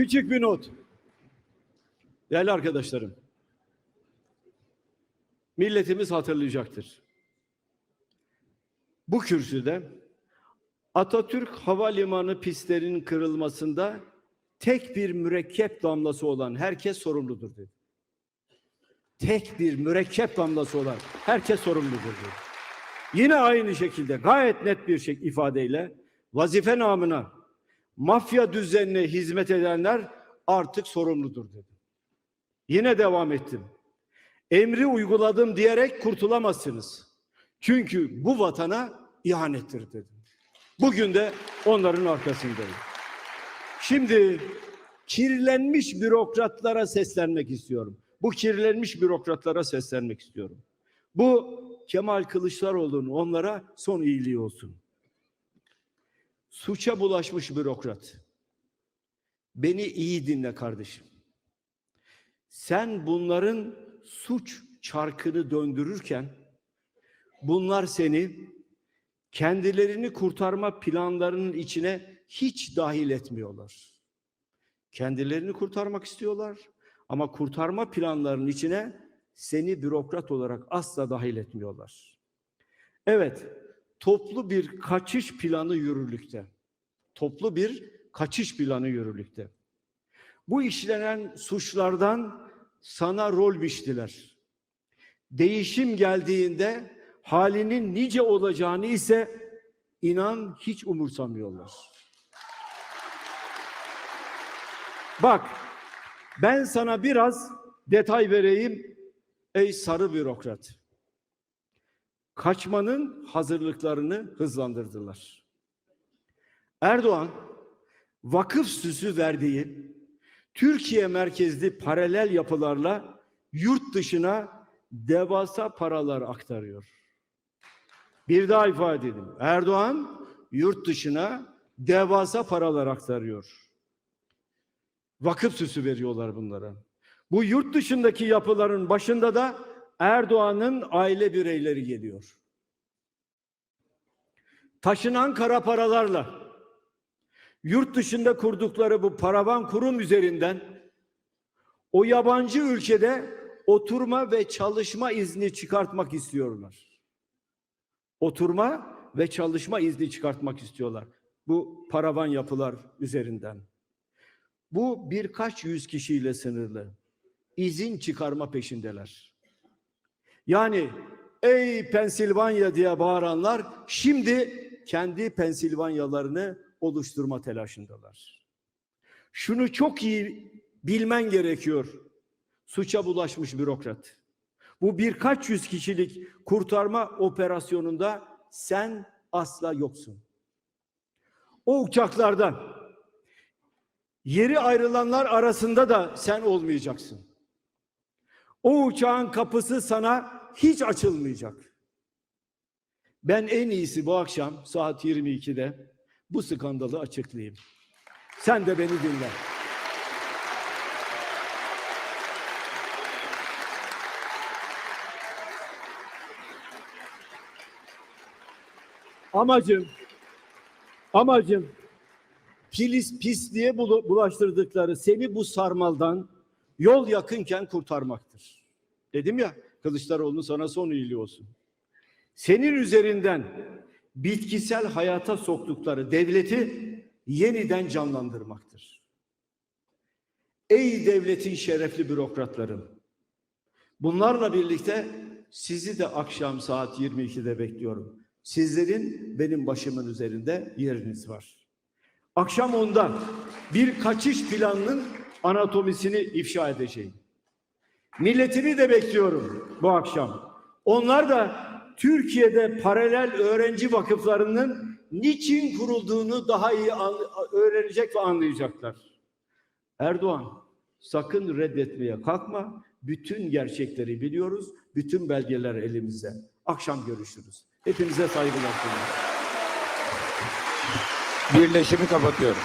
Küçük bir not. Değerli arkadaşlarım. Milletimiz hatırlayacaktır. Bu kürsüde Atatürk Havalimanı pistlerinin kırılmasında tek bir mürekkep damlası olan herkes sorumludur dedi. Tek bir mürekkep damlası olan herkes sorumludur dedi. Yine aynı şekilde gayet net bir şey ifadeyle vazife namına mafya düzenine hizmet edenler artık sorumludur dedi. Yine devam ettim. Emri uyguladım diyerek kurtulamazsınız. Çünkü bu vatana ihanettir dedim. Bugün de onların arkasındayım. Şimdi kirlenmiş bürokratlara seslenmek istiyorum. Bu kirlenmiş bürokratlara seslenmek istiyorum. Bu Kemal Kılıçdaroğlu'nun onlara son iyiliği olsun. Suça bulaşmış bürokrat. Beni iyi dinle kardeşim. Sen bunların suç çarkını döndürürken bunlar seni kendilerini kurtarma planlarının içine hiç dahil etmiyorlar. Kendilerini kurtarmak istiyorlar ama kurtarma planlarının içine seni bürokrat olarak asla dahil etmiyorlar. Evet, toplu bir kaçış planı yürürlükte. Toplu bir kaçış planı yürürlükte. Bu işlenen suçlardan sana rol biçtiler. Değişim geldiğinde halinin nice olacağını ise inan hiç umursamıyorlar. Bak ben sana biraz detay vereyim ey sarı bürokrat. Kaçmanın hazırlıklarını hızlandırdılar. Erdoğan vakıf süsü verdiği Türkiye merkezli paralel yapılarla yurt dışına devasa paralar aktarıyor. Bir daha ifade edeyim. Erdoğan yurt dışına devasa paralar aktarıyor. Vakıf süsü veriyorlar bunlara. Bu yurt dışındaki yapıların başında da Erdoğan'ın aile bireyleri geliyor. Taşınan kara paralarla yurt dışında kurdukları bu paravan kurum üzerinden o yabancı ülkede oturma ve çalışma izni çıkartmak istiyorlar. Oturma ve çalışma izni çıkartmak istiyorlar. Bu paravan yapılar üzerinden. Bu birkaç yüz kişiyle sınırlı. İzin çıkarma peşindeler. Yani ey Pensilvanya diye bağıranlar şimdi kendi Pensilvanyalarını oluşturma telaşındalar. Şunu çok iyi bilmen gerekiyor. Suça bulaşmış bürokrat. Bu birkaç yüz kişilik kurtarma operasyonunda sen asla yoksun. O uçaklardan yeri ayrılanlar arasında da sen olmayacaksın. O uçağın kapısı sana hiç açılmayacak. Ben en iyisi bu akşam saat 22'de bu skandalı açıklayayım. Sen de beni dinle. Amacım amacım pilis pisliğe bulaştırdıkları seni bu sarmaldan yol yakınken kurtarmaktır. Dedim ya Kılıçdaroğlu'nun sana son iyiliği olsun. Senin üzerinden bitkisel hayata soktukları devleti yeniden canlandırmaktır. Ey devletin şerefli bürokratlarım! Bunlarla birlikte sizi de akşam saat 22'de bekliyorum. Sizlerin benim başımın üzerinde yeriniz var. Akşam onda bir kaçış planının anatomisini ifşa edeceğim. Milletimi de bekliyorum bu akşam. Onlar da Türkiye'de paralel öğrenci vakıflarının niçin kurulduğunu daha iyi öğrenecek ve anlayacaklar. Erdoğan sakın reddetmeye kalkma. Bütün gerçekleri biliyoruz. Bütün belgeler elimizde. Akşam görüşürüz. Hepinize saygılar sunuyorum. Birleşimi kapatıyorum.